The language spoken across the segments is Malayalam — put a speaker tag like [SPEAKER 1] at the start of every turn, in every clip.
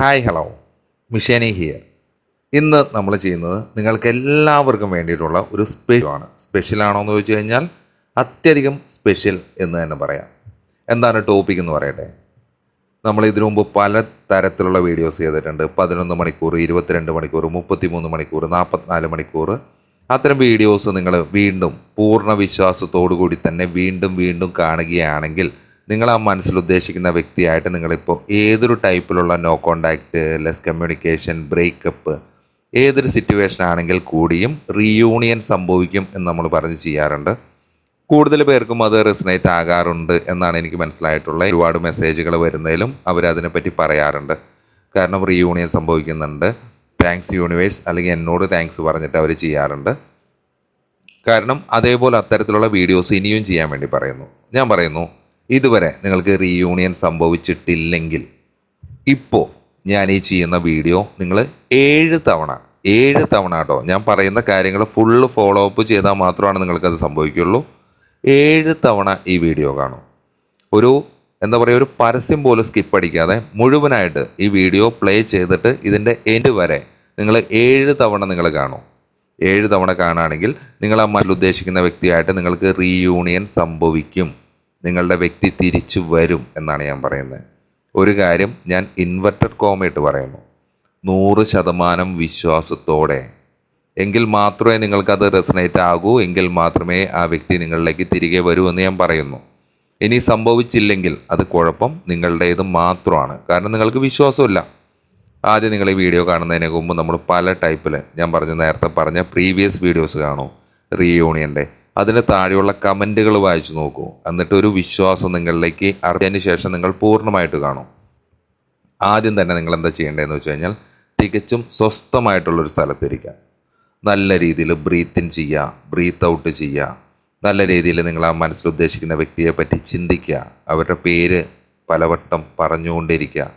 [SPEAKER 1] Hi hello. മിഷേനി ഹിയർ ഇന്ന് നമ്മൾ ചെയ്യുന്നത് നിങ്ങൾക്ക് എല്ലാവർക്കും വേണ്ടിയിട്ടുള്ള ഒരു സ്പെഷ്യലാണ് സ്പെഷ്യൽ ആണോ എന്ന് ചോദിച്ചു കഴിഞ്ഞാൽ അത്യധികം സ്പെഷ്യൽ എന്ന് തന്നെ പറയാം. എന്താണ് ടോപ്പിക് എന്ന് പറയട്ടെ? നമ്മൾ ഇതിനു മുമ്പ് പല തരത്തിലുള്ള വീഡിയോസ് ചെയ്തിട്ടുണ്ട്. പതിനൊന്ന് മണിക്കൂർ ഇരുപത്തിരണ്ട് മണിക്കൂർ മുപ്പത്തിമൂന്ന് മണിക്കൂർ നാൽപ്പത്തിനാല് മണിക്കൂർ അത്തരം വീഡിയോസ് നിങ്ങൾ വീണ്ടും പൂർണ വിശ്വാസത്തോടു കൂടി തന്നെ വീണ്ടും വീണ്ടും കാണുകയാണെങ്കിൽ നിങ്ങൾ ആ മനസ്സിൽ ഉദ്ദേശിക്കുന്ന വ്യക്തിയായിട്ട് നിങ്ങളിപ്പോൾ ഏതൊരു ടൈപ്പിലുള്ള no contact less communication breakup ഏതൊരു സിറ്റുവേഷൻ ആണെങ്കിൽ കൂടിയും റീയൂണിയൻ സംഭവിക്കും എന്ന് നമ്മൾ പറഞ്ഞ് ചെയ്യാറുണ്ട്. കൂടുതൽ പേർക്കും അത് റെസിനേറ്റ് ആകാറുണ്ട് എന്നാണ് എനിക്ക് മനസ്സിലായിട്ടുള്ളത് ഒരുപാട് മെസ്സേജുകൾ വരുന്നതിലും അവരതിനെപ്പറ്റി പറയാറുണ്ട്. കാരണം റീയൂണിയൻ സംഭവിക്കുന്നുണ്ട്. താങ്ക്സ് യൂണിവേഴ്സ് അല്ലെങ്കിൽ എന്നോട് താങ്ക്സ് പറഞ്ഞിട്ട് അവർ ചെയ്യാറുണ്ട്. കാരണം അതേപോലെ അത്തരത്തിലുള്ള വീഡിയോസ് ഇനിയും ചെയ്യാൻ വേണ്ടി പറയുന്നു. ഞാൻ പറയുന്നു ഇതുവരെ നിങ്ങൾക്ക് റീയൂണിയൻ സംഭവിച്ചിട്ടില്ലെങ്കിൽ ഇപ്പോൾ ഞാൻ ഈ ചെയ്യുന്ന വീഡിയോ നിങ്ങൾ ഏഴ് തവണ ഏഴ് തവണ കേട്ടോ ഞാൻ പറയുന്ന കാര്യങ്ങൾ ഫുള്ള് ഫോളോ അപ്പ് ചെയ്താൽ മാത്രമാണ് നിങ്ങൾക്കത് സംഭവിക്കുള്ളൂ. ഏഴ് തവണ ഈ വീഡിയോ കാണും. ഒരു എന്താ പറയുക ഒരു പരസ്യം പോലും സ്കിപ്പ് അടിക്കാതെ മുഴുവനായിട്ട് ഈ വീഡിയോ പ്ലേ ചെയ്തിട്ട് ഇതിന്റെ എൻഡ് വരെ നിങ്ങൾ ഏഴ് തവണ നിങ്ങൾ കാണും. ഏഴ് തവണ കാണുകയാണെങ്കിൽ നിങ്ങൾ ആ മനസ്സിൽ ഉദ്ദേശിക്കുന്ന വ്യക്തിയായിട്ട് നിങ്ങൾക്ക് റീയൂണിയൻ സംഭവിക്കും. നിങ്ങളുടെ വ്യക്തി തിരിച്ചു വരും എന്നാണ് ഞാൻ പറയുന്നത്. ഒരു കാര്യം ഞാൻ ഇൻവെർട്ടഡ് കോമയിട്ട് പറയുന്നു. നൂറ് ശതമാനം വിശ്വാസത്തോടെ. എങ്കിൽ മാത്രമേ നിങ്ങൾക്കത് റെസനേറ്റ് ആകൂ എങ്കിൽ മാത്രമേ ആ വ്യക്തി നിങ്ങളിലേക്ക് തിരികെ വരൂ എന്ന് ഞാൻ പറയുന്നു. ഇനി സംഭവിച്ചില്ലെങ്കിൽ അത് കുഴപ്പം നിങ്ങളുടേത് മാത്രമാണ്. കാരണം നിങ്ങൾക്ക് വിശ്വാസമില്ല. ആദ്യം നിങ്ങൾ ഈ വീഡിയോ കാണുന്നതിനു മുമ്പ് നമ്മൾ പല ടൈപ്പിൽ ഞാൻ പറഞ്ഞു നേരത്തെ പറഞ്ഞ പ്രീവിയസ് വീഡിയോസ് കാണൂ. റീയൂണിയന്റെ അതിന് താഴെയുള്ള കമന്റുകൾ വായിച്ചു നോക്കൂ. എന്നിട്ട് ഒരു വിശ്വാസം നിങ്ങളിലേക്ക് അറിഞ്ഞതിന് ശേഷം നിങ്ങൾ പൂർണമായിട്ട് കാണും. ആദ്യം തന്നെ നിങ്ങൾ എന്താ ചെയ്യേണ്ടതെന്ന് വെച്ച് കഴിഞ്ഞാൽ തികച്ചും സ്വസ്ഥമായിട്ടുള്ളൊരു സ്ഥലത്തിരിക്കുക. നല്ല രീതിയിൽ ബ്രീത്ത് ഇൻ ചെയ്യുക ബ്രീത്ത് ഔട്ട് ചെയ്യുക. നല്ല രീതിയിൽ നിങ്ങൾ ആ മനസ്സിൽ ഉദ്ദേശിക്കുന്ന വ്യക്തിയെ പറ്റി ചിന്തിക്കുക. അവരുടെ പേര് പലവട്ടം പറഞ്ഞുകൊണ്ടിരിക്കുക.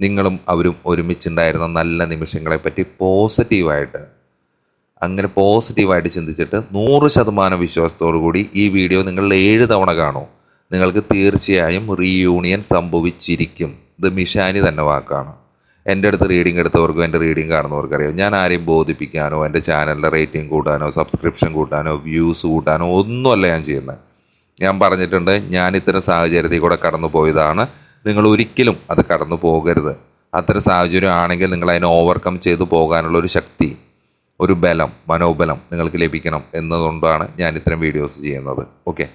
[SPEAKER 1] നിങ്ങളും അവരും ഒരുമിച്ചുണ്ടായിരുന്ന നല്ല നിമിഷങ്ങളെപ്പറ്റി പോസിറ്റീവായിട്ട് അങ്ങനെ പോസിറ്റീവായിട്ട് ചിന്തിച്ചിട്ട് നൂറ് ശതമാനം വിശ്വാസത്തോടു കൂടി ഈ വീഡിയോ നിങ്ങൾ ഏഴ് തവണ കാണൂ. നിങ്ങൾക്ക് തീർച്ചയായും റീയൂണിയൻ സംഭവിച്ചിരിക്കും. ഇത് മിഷാനി തന്നെ വാക്കാണ്. എന്റെ അടുത്ത് റീഡിംഗ് എടുത്തവർക്കും എന്റെ റീഡിംഗ് കാണുന്നവർക്കും അറിയാം. ഞാൻ ആരെയും ബോധിപ്പിക്കാനോ എന്റെ ചാനലിന്റെ റേറ്റിംഗ് കൂട്ടാനോ സബ്സ്ക്രിപ്ഷൻ കൂട്ടാനോ വ്യൂസ് കൂട്ടാനോ ഒന്നുമല്ല ഞാൻ ചെയ്യുന്നത്. ഞാൻ പറഞ്ഞിട്ടുണ്ട് ഞാൻ ഇത്തരം സാഹചര്യത്തിൽ കൂടെ കടന്നു പോയതാണ്. നിങ്ങൾ ഒരിക്കലും അത് കടന്നു പോകരുത്. അത്തരം സാഹചര്യം ആണെങ്കിൽ നിങ്ങൾ അതിനെ ഓവർകം ചെയ്തു പോകാനുള്ള ഒരു ശക്തി ഒരു ബലം മനോബലം നിങ്ങൾക്ക് ലഭിക്കണം എന്നതുകൊണ്ടാണ് ഞാൻ ഇത്തരം വീഡിയോസ് ചെയ്യുന്നത്. ഓക്കെ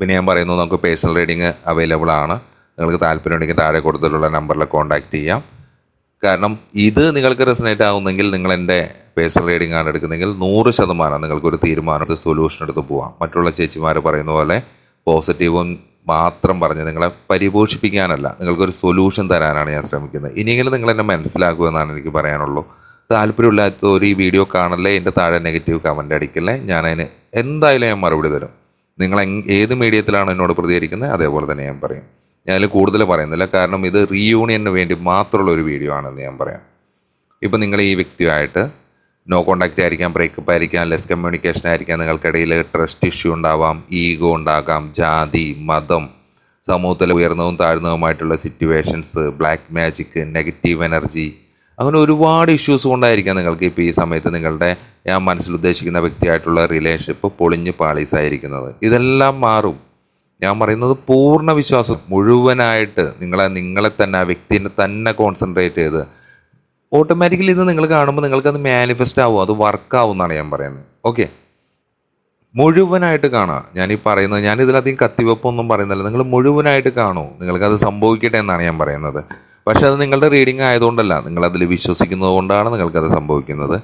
[SPEAKER 1] പിന്നെ ഞാൻ പറയുന്നു നമുക്ക് പേഴ്സണൽ റീഡിങ് അവൈലബിൾ ആണ്. നിങ്ങൾക്ക് താല്പര്യമുണ്ടെങ്കിൽ താഴെ കൊടുത്തിട്ടുള്ള നമ്പറിൽ കോൺടാക്റ്റ് ചെയ്യാം. കാരണം ഇത് നിങ്ങൾക്ക് റെസനേറ്റ് ആകുന്നെങ്കിൽ നിങ്ങൾ എന്റെ പേഴ്സണൽ റീഡിംഗ് ആണ് എടുക്കുന്നെങ്കിൽ നൂറ് ശതമാനം നിങ്ങൾക്കൊരു തീരുമാനം സൊല്യൂഷൻ എടുത്ത് പോവാം. മറ്റുള്ള ചേച്ചിമാർ പറയുന്ന പോലെ പോസിറ്റീവും മാത്രം പറഞ്ഞ് നിങ്ങളെ പരിപോഷിപ്പിക്കാനല്ല നിങ്ങൾക്കൊരു സൊല്യൂഷൻ തരാനാണ് ഞാൻ ശ്രമിക്കുന്നത്. ഇനിയെങ്കിലും നിങ്ങൾ എന്നെ മനസ്സിലാക്കുമെന്നാണ് എനിക്ക് പറയാനുള്ളൂ. താല്പര്യമില്ലാത്തവർ ഈ വീഡിയോ കാണല്ലേ എന്റെ താഴെ നെഗറ്റീവ് കമന്റ് അടിക്കല്ലേ ഞാൻ എന്തായാലും ഞാൻ മറുപടി തരും. നിങ്ങൾ ഏത് മീഡിയത്തിലാണ് എന്നോട് പ്രതികരിക്കുന്നത് അതേപോലെ തന്നെ ഞാൻ പറയും. ഞാൻ കൂടുതൽ പറയുന്നില്ല കാരണം ഇത് റീയൂണിയന് വേണ്ടി മാത്രമുള്ള ഒരു വീഡിയോ ആണെന്ന് ഞാൻ പറയാം. ഇപ്പം നിങ്ങൾ ഈ വ്യക്തിയുമായിട്ട് നോ കോണ്ടാക്റ്റ് ആയിരിക്കാം ബ്രേക്കപ്പ് ആയിരിക്കാം ലെസ് കമ്മ്യൂണിക്കേഷൻ ആയിരിക്കാം നിങ്ങൾക്കിടയിൽ ട്രസ്റ്റ് ഇഷ്യൂ ഉണ്ടാവാം ഈഗോ ഉണ്ടാകാം ജാതി മതം സമൂഹത്തിൽ ഉയർന്നതും താഴ്ന്നതുമായിട്ടുള്ള situations black magic negative energy അങ്ങനെ ഒരുപാട് ഇഷ്യൂസ് കൊണ്ടായിരിക്കാം നിങ്ങൾക്ക് ഇപ്പോൾ ഈ സമയത്ത് നിങ്ങളുടെ ഞാൻ മനസ്സിൽ ഉദ്ദേശിക്കുന്ന വ്യക്തിയായിട്ടുള്ള റിലേഷൻഷിപ്പ് പൊളിഞ്ഞ് പാളീസായിരിക്കുന്നത്. ഇതെല്ലാം മാറും. ഞാൻ പറയുന്നത് പൂർണ വിശ്വാസം മുഴുവനായിട്ട് നിങ്ങളെ നിങ്ങളെ തന്നെ ആ വ്യക്തിനെ തന്നെ കോൺസെൻട്രേറ്റ് ചെയ്ത് ഓട്ടോമാറ്റിക്കലി ഇത് നിങ്ങൾ കാണുമ്പോൾ നിങ്ങൾക്കത് മാനിഫെസ്റ്റ് ആവും അത് വർക്കാവും എന്നാണ് ഞാൻ പറയുന്നത്. ഓക്കെ മുഴുവനായിട്ട് കാണാം ഈ പറയുന്നത് ഞാൻ ഇതിലധികം കത്തിവെപ്പൊന്നും പറയുന്നില്ല. നിങ്ങൾ മുഴുവനായിട്ട് കാണൂ. നിങ്ങൾക്കത് സംഭവിക്കട്ടെ എന്നാണ് ഞാൻ പറയുന്നത്. പക്ഷെ അത് നിങ്ങളുടെ റീഡിംഗ് ആയതുകൊണ്ടല്ല. നിങ്ങൾ അതിൽ വിശ്വസിക്കുന്നത് കൊണ്ടാണ് നിങ്ങൾക്കത് സംഭവിക്കുന്നത്.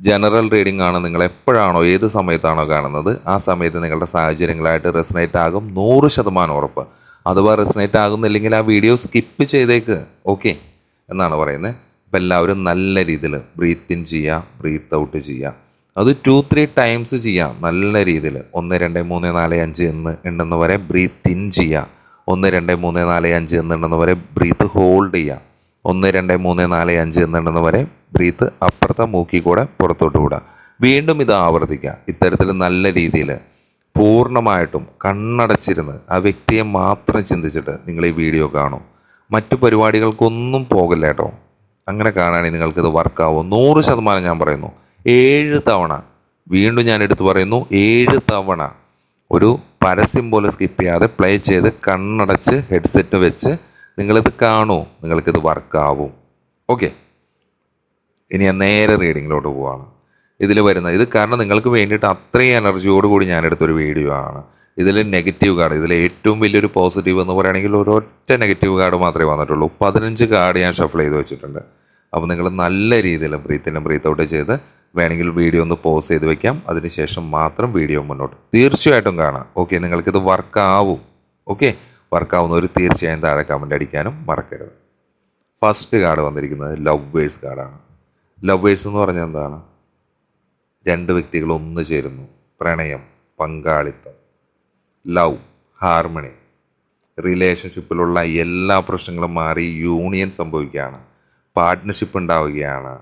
[SPEAKER 1] ജനറൽ റീഡിംഗ് ആണ് നിങ്ങൾ എപ്പോഴാണോ ഏത് സമയത്താണോ കാണുന്നത് ആ സമയത്ത് നിങ്ങളുടെ സാഹചര്യങ്ങളായിട്ട് റെസനേറ്റ് ആകും നൂറ് ശതമാനം ഉറപ്പ്. അഥവാ റെസനേറ്റ് ആകുന്നില്ലെങ്കിൽ ആ വീഡിയോ സ്കിപ്പ് ചെയ്തേക്ക്. ഓക്കെ എന്നാണ് പറയുന്നത്. അപ്പം എല്ലാവരും നല്ല രീതിയിൽ ബ്രീത്ത് ഇൻ ചെയ്യുക ബ്രീത്ത് ഔട്ട് ചെയ്യുക. അത് ടു ത്രീ ടൈംസ് ചെയ്യാം. നല്ല രീതിയിൽ. ഒന്ന് രണ്ട് മൂന്ന് നാല് അഞ്ച് എന്ന് എണ്ണുന്ന വരെ ബ്രീത്ത് ഇൻ ചെയ്യുക. ഒന്ന് രണ്ട് മൂന്ന് നാല് അഞ്ച് എന്ന് എണ്ണുന്ന വരെ ബ്രീത്ത് ഹോൾഡ് ചെയ്യാം. ഒന്ന് രണ്ട് മൂന്ന് നാല് അഞ്ച് എന്ന് എണ്ണുന്ന വരെ ബ്രീത്ത് അപ്പുറത്തെ മൂക്കി കൂടെ പുറത്തോട്ട് വിടുക വീണ്ടും ഇത് ആവർത്തിക്കുക ഇത്തരത്തിൽ നല്ല രീതിയിൽ പൂർണമായിട്ടും കണ്ണടച്ചിരുന്ന് ആ വ്യക്തിയെ മാത്രം ചിന്തിച്ചിട്ട് നിങ്ങൾ ഈ വീഡിയോ കാണും. മറ്റു പരിപാടികൾക്കൊന്നും പോകില്ല കേട്ടോ. അങ്ങനെ കാണാണെങ്കിൽ നിങ്ങൾക്കിത് വർക്കാവും നൂറ് ശതമാനം ഞാൻ പറയുന്നു. ഏഴ് തവണ വീണ്ടും ഞാൻ എടുത്തു പറയുന്നു ഏഴ് തവണ. ഒരു പരസ്യം പോലെ സ്കിപ്പ് ചെയ്യാതെ പ്ലേ ചെയ്ത് കണ്ണടച്ച് ഹെഡ്സെറ്റ് വെച്ച് നിങ്ങളിത് കാണൂ നിങ്ങൾക്കിത് വർക്കാവും ഓക്കെ ഇനി ഞാൻ നേരെ റീഡിങ്ങിലോട്ട് പോവാണ്. ഇതിൽ വരുന്ന ഇത് കാരണം നിങ്ങൾക്ക് വേണ്ടിയിട്ട് അത്രയും എനർജിയോടുകൂടി ഞാൻ എടുത്തൊരു വീഡിയോ ആണ്. ഇതിൽ നെഗറ്റീവ് കാർഡ് ഇതിൽ ഏറ്റവും വലിയൊരു പോസിറ്റീവ് എന്ന് പറയുകയാണെങ്കിൽ ഒരൊറ്റ നെഗറ്റീവ് കാർഡ് മാത്രമേ വന്നിട്ടുള്ളൂ. പതിനഞ്ച് കാർഡ് ഞാൻ ഷഫിൾ ചെയ്ത് വെച്ചിട്ടുണ്ട്. അപ്പോൾ നിങ്ങൾ നല്ല രീതിയിൽ ബ്രീത്തിനും ബ്രീത്ത് ഔട്ട് ചെയ്ത് വേണമെങ്കിൽ വീഡിയോ ഒന്ന് പോസ് ചെയ്ത് വെക്കാം. അതിനുശേഷം മാത്രം വീഡിയോ മുന്നോട്ട്. തീർച്ചയായിട്ടും കാണാം. ഓക്കെ നിങ്ങൾക്കിത് വർക്കാവും ഓക്കെ വർക്കാവുന്നവർ തീർച്ചയായും താഴെ കമന്റ് അടിക്കാനും മറക്കരുത്. ഫസ്റ്റ് കാർഡ് വന്നിരിക്കുന്നത് ലവേഴ്സ് കാർഡാണ് ലവേഴ്സ് എന്ന് പറഞ്ഞാൽ എന്താണ്? രണ്ട് വ്യക്തികൾ ഒന്നു ചേരുന്നു. പ്രണയം പങ്കാളിത്തം ലവ് ഹാർമണി റിലേഷൻഷിപ്പിലുള്ള എല്ലാ പ്രശ്നങ്ങളും മാറി യൂണിയൻ സംഭവിക്കുകയാണ്. പാർട്ട്ണർഷിപ്പ് ഉണ്ടാവുകയാണ്.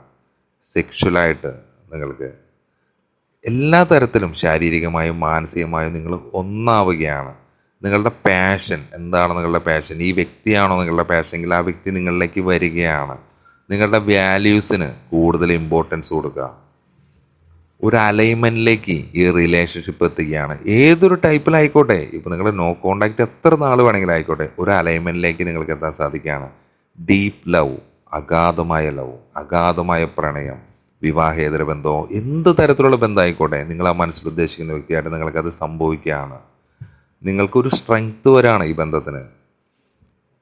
[SPEAKER 1] സെക്ഷുവലായിട്ട് നിങ്ങൾക്ക് എല്ലാ തരത്തിലും ശാരീരികമായും മാനസികമായും നിങ്ങൾ ഒന്നാവുകയാണ്. നിങ്ങളുടെ പാഷൻ എന്താണ് നിങ്ങളുടെ പാഷൻ ഈ വ്യക്തിയാണോ നിങ്ങളുടെ പാഷൻ എങ്കിൽ ആ വ്യക്തി നിങ്ങളിലേക്ക് വരികയാണ്. നിങ്ങളുടെ വാല്യൂസിന് കൂടുതൽ ഇമ്പോർട്ടൻസ് കൊടുക്കുക. ഒരു അലൈൻമെന്റിലേക്ക് ഈ റിലേഷൻഷിപ്പ് എത്തുകയാണ്. ഏതൊരു ടൈപ്പിലായിക്കോട്ടെ ഇപ്പോൾ നിങ്ങൾ നോ കോണ്ടാക്റ്റ് എത്ര നാൾ വേണമെങ്കിലും ആയിക്കോട്ടെ ഒരു അലൈൻമെന്റിലേക്ക് നിങ്ങൾക്ക് എത്താൻ സാധിക്കുകയാണ്. ഡീപ്പ് ലവ് അഗാധമായ ലവ് അഗാധമായ പ്രണയം. വിവാഹേതര ബന്ധമോ എന്ത് തരത്തിലുള്ള ബന്ധമായിക്കോട്ടെ നിങ്ങൾ ആ മനസ്സിൽ ഉദ്ദേശിക്കുന്ന വ്യക്തിയായിട്ട് നിങ്ങൾക്കത് സംഭവിക്കുകയാണ്. നിങ്ങൾക്കൊരു സ്ട്രെങ്ത് വരാണ് ഈ ബന്ധത്തിന്.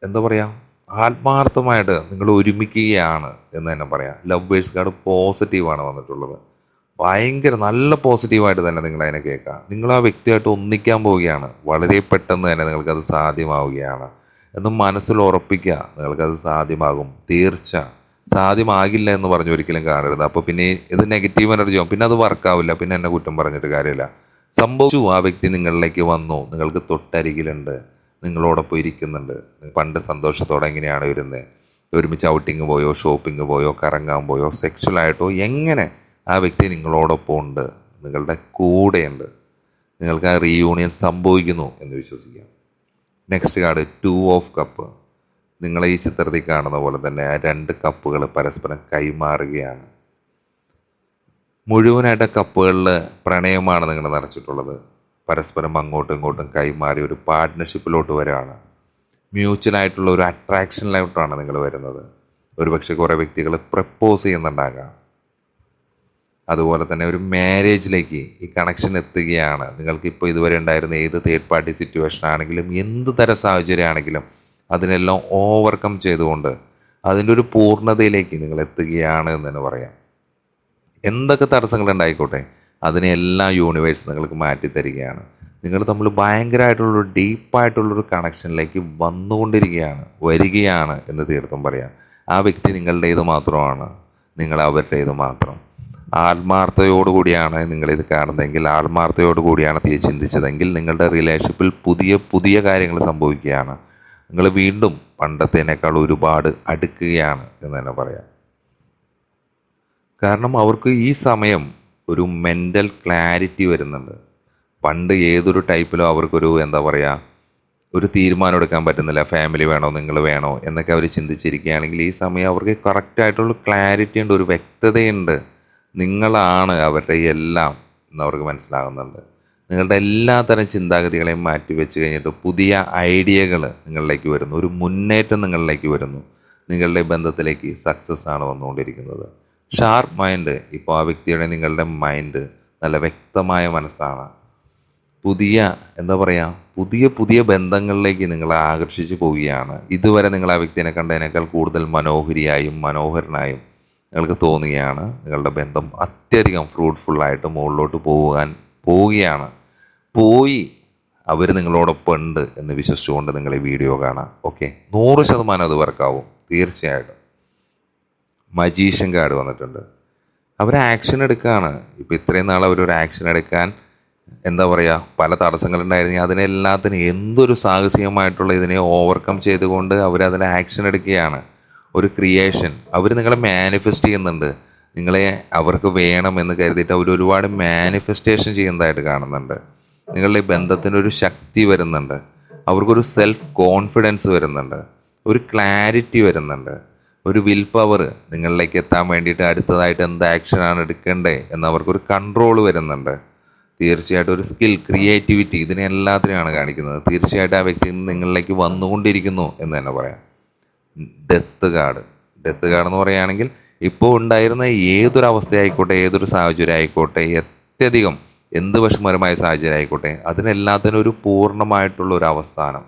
[SPEAKER 1] എന്താ പറയുക ആത്മാർത്ഥമായിട്ട് നിങ്ങൾ ഒരുമിക്കുകയാണ് എന്ന് തന്നെ പറയാം. ലവേഴ്സ് കാർഡ് പോസിറ്റീവാണ് വന്നിട്ടുള്ളത്. ഭയങ്കര നല്ല പോസിറ്റീവായിട്ട് തന്നെ നിങ്ങൾ അതിനെ നിങ്ങൾ ആ വ്യക്തിയായിട്ട് ഒന്നിക്കാൻ പോവുകയാണ്. വളരെ പെട്ടെന്ന് തന്നെ നിങ്ങൾക്കത് സാധ്യമാവുകയാണ്. എന്ന് മനസ്സിൽ ഉറപ്പിക്കുക. നിങ്ങൾക്കത് സാധ്യമാകും. തീർച്ച. സാധ്യമാകില്ല എന്ന് പറഞ്ഞു ഒരിക്കലും കാണരുത്. അപ്പോൾ പിന്നെ ഇത് നെഗറ്റീവ് എനർജി പിന്നെ അത് വർക്കാവില്ല പിന്നെ എന്നെ കുറ്റം പറഞ്ഞിട്ട് കാര്യമില്ല. സംഭവിച്ചു ആ വ്യക്തി നിങ്ങളിലേക്ക് വന്നു. നിങ്ങൾക്ക് തൊട്ടരികിലുണ്ട്. നിങ്ങളോടൊപ്പം ഇരിക്കുന്നുണ്ട്. പണ്ട് സന്തോഷത്തോടെ എങ്ങനെയാണ് വരുന്നത് ഒരുമിച്ച് ഔട്ടിങ് പോയോ ഷോപ്പിംഗ് പോയോ കറങ്ങാൻ പോയോ സെക്ഷലായിട്ടോ എങ്ങനെ ആ വ്യക്തി നിങ്ങളോടൊപ്പം ഉണ്ട്? നിങ്ങളുടെ കൂടെയുണ്ട്. നിങ്ങൾക്ക് ആ റീയൂണിയൻ സംഭവിക്കുന്നു എന്ന് വിശ്വസിക്കാം. Next card two of cup നിങ്ങളെ ഈ ചിത്രത്തിൽ കാണുന്ന പോലെ തന്നെ ആ രണ്ട് കപ്പുകൾ പരസ്പരം കൈമാറുകയാണ്. മുഴുവനായിട്ട് കപ്പുകളിൽ പ്രണയമാണ് നിങ്ങൾ നിറച്ചിട്ടുള്ളത്. പരസ്പരം അങ്ങോട്ടും ഇങ്ങോട്ടും കൈമാറി ഒരു പാർട്ട്ണർഷിപ്പിലോട്ട് വരികയാണ്. മ്യൂച്വലായിട്ടുള്ള ഒരു അട്രാക്ഷനിലോട്ടാണ് നിങ്ങൾ വരുന്നത്. ഒരുപക്ഷെ കുറേ വ്യക്തികൾ പ്രപ്പോസ് ചെയ്യുന്നുണ്ടാകാം. അതുപോലെ തന്നെ ഒരു മാരേജിലേക്ക് ഈ കണക്ഷൻ എത്തുകയാണ്. നിങ്ങൾക്ക് ഇപ്പോൾ ഇതുവരെ ഉണ്ടായിരുന്ന ഏത് തേർഡ് പാർട്ടി സിറ്റുവേഷൻ ആണെങ്കിലും എന്ത് തരം സാഹചര്യം ആണെങ്കിലും അതിനെല്ലാം ഓവർകം ചെയ്തുകൊണ്ട് അതിന്റെ ഒരു പൂർണതയിലേക്ക് നിങ്ങൾ എത്തുകയാണ് എന്ന് തന്നെ പറയാം. എന്തൊക്കെ തടസ്സങ്ങൾ ഉണ്ടായിക്കോട്ടെ അതിനെല്ലാം യൂണിവേഴ്സ് നിങ്ങൾക്ക് മാറ്റി തരികയാണ്. നിങ്ങൾ തമ്മിൽ ഭയങ്കരമായിട്ടുള്ളൊരു ഡീപ്പായിട്ടുള്ളൊരു കണക്ഷനിലേക്ക് വന്നുകൊണ്ടിരിക്കുകയാണ് വരികയാണ് എന്ന് തീർത്തും പറയാം. ആ വ്യക്തി നിങ്ങളുടേത് മാത്രമാണ് നിങ്ങൾ അവരുടേത് മാത്രം. ആത്മാർത്ഥതയോടുകൂടിയാണ് നിങ്ങളിത് കാണുന്നതെങ്കിൽ ആത്മാർത്ഥതയോടുകൂടിയാണ് തീ ചിന്തിച്ചതെങ്കിൽ നിങ്ങളുടെ റിലേഷൻഷിപ്പിൽ പുതിയ പുതിയ കാര്യങ്ങൾ സംഭവിക്കുകയാണ്. നിങ്ങൾ വീണ്ടും പണ്ടത്തേനേക്കാൾ ഒരുപാട് അടുക്കുകയാണ് എന്ന് തന്നെ പറയാം. കാരണം അവർക്ക് ഈ സമയം ഒരു മെന്റൽ ക്ലാരിറ്റി വരുന്നുണ്ട്. പണ്ട് ഏതൊരു ടൈപ്പിലും അവർക്കൊരു എന്താ പറയുക ഒരു തീരുമാനം എടുക്കാൻ പറ്റുന്നില്ല. ഫാമിലി വേണോ നിങ്ങൾ വേണോ എന്നൊക്കെ അവർ ചിന്തിച്ചിരിക്കുകയാണെങ്കിൽ ഈ സമയം അവർക്ക് കറക്റ്റായിട്ടുള്ള ക്ലാരിറ്റി ഉണ്ട് ഒരു വ്യക്തതയുണ്ട്. നിങ്ങളാണ് അവരുടെ എല്ലാം എന്ന് അവർക്ക് മനസ്സിലാകുന്നുണ്ട്. നിങ്ങളുടെ എല്ലാത്തരം ചിന്താഗതികളെയും മാറ്റി വെച്ച് കഴിഞ്ഞിട്ട് പുതിയ ഐഡിയകൾ നിങ്ങളിലേക്ക് വരുന്നു. ഒരു മുന്നേറ്റം നിങ്ങളിലേക്ക് വരുന്നു. നിങ്ങളുടെ ബന്ധത്തിലേക്ക് സക്സസ് ആണ് വന്നുകൊണ്ടിരിക്കുന്നത്. ഷാർപ്പ് മൈൻഡ് ഇപ്പോൾ ആ വ്യക്തിയുടെ നിങ്ങളുടെ മൈൻഡ് നല്ല വ്യക്തമായ മനസ്സാണ്. പുതിയ എന്താ പറയുക പുതിയ പുതിയ ബന്ധങ്ങളിലേക്ക് നിങ്ങളെ ആകർഷിച്ചു പോവുകയാണ്. ഇതുവരെ നിങ്ങൾ ആ വ്യക്തിനെ കണ്ടതിനേക്കാൾ കൂടുതൽ മനോഹരിയായും മനോഹരനായും നിങ്ങൾക്ക് തോന്നുകയാണ്. നിങ്ങളുടെ ബന്ധം അത്യധികം ഫ്രൂട്ട്ഫുള്ളായിട്ട് മുകളിലോട്ട് പോകാൻ പോവുകയാണ്. പോയി അവർ നിങ്ങളോടൊപ്പം ഉണ്ട് എന്ന് വിശ്വസിച്ചുകൊണ്ട് നിങ്ങൾ ഈ വീഡിയോ കാണാം. ഓക്കെ? നൂറ് ശതമാനം അത് വർക്കാവും. തീർച്ചയായിട്ടും. മജീഷ്യൻ കാർഡ് വന്നിട്ടുണ്ട്. അവർ ആക്ഷൻ എടുക്കുകയാണ്. ഇപ്പോൾ ഇത്രയും നാൾ അവരൊരു ആക്ഷൻ എടുക്കാൻ എന്താ പറയുക പല തടസ്സങ്ങളുണ്ടായിരുന്നെങ്കിൽ അതിനെല്ലാത്തിനും എന്തൊരു സാഹസികമായിട്ടുള്ള ഇതിനെ ഓവർകം ചെയ്തുകൊണ്ട് അവരതിൽ ആക്ഷൻ എടുക്കുകയാണ്. ഒരു ക്രിയേഷൻ അവർ നിങ്ങളെ മാനിഫെസ്റ്റ് ചെയ്യുന്നുണ്ട്. നിങ്ങളെ അവർക്ക് വേണമെന്ന് കരുതിയിട്ട് അവർ ഒരുപാട് മാനിഫെസ്റ്റേഷൻ ചെയ്യുന്നതായിട്ട് കാണുന്നുണ്ട്. നിങ്ങളുടെ ഈ ബന്ധത്തിന് ഒരു ശക്തി വരുന്നുണ്ട്. അവർക്കൊരു സെൽഫ് കോൺഫിഡൻസ് വരുന്നുണ്ട്. ഒരു ക്ലാരിറ്റി വരുന്നുണ്ട്. ഒരു വിൽ പവർ നിങ്ങളിലേക്ക് എത്താൻ വേണ്ടിയിട്ട് അടുത്തതായിട്ട് എന്ത് ആക്ഷനാണ് എടുക്കേണ്ടത് എന്നവർക്കൊരു കൺട്രോൾ വരുന്നുണ്ട്. തീർച്ചയായിട്ടും ഒരു സ്കിൽ ക്രിയേറ്റിവിറ്റി ഇതിനെ എല്ലാത്തിനെയാണ് കാണിക്കുന്നത്. തീർച്ചയായിട്ടും ആ വ്യക്തി നിങ്ങളിലേക്ക് വന്നുകൊണ്ടിരിക്കുന്നു എന്ന് തന്നെ പറയാം. ഡെത്ത് കാർഡ് ഡെത്ത് കാർഡ് എന്ന് പറയുകയാണെങ്കിൽ ഇപ്പോൾ ഉണ്ടായിരുന്ന ഏതൊരു അവസ്ഥയായിക്കോട്ടെ ഏതൊരു സാഹചര്യം ആയിക്കോട്ടെ അത്യധികം എന്ത് വിഷമകരമായ സാഹചര്യം ആയിക്കോട്ടെ അതിനെല്ലാത്തിനും ഒരു പൂർണമായിട്ടുള്ള ഒരു അവസാനം.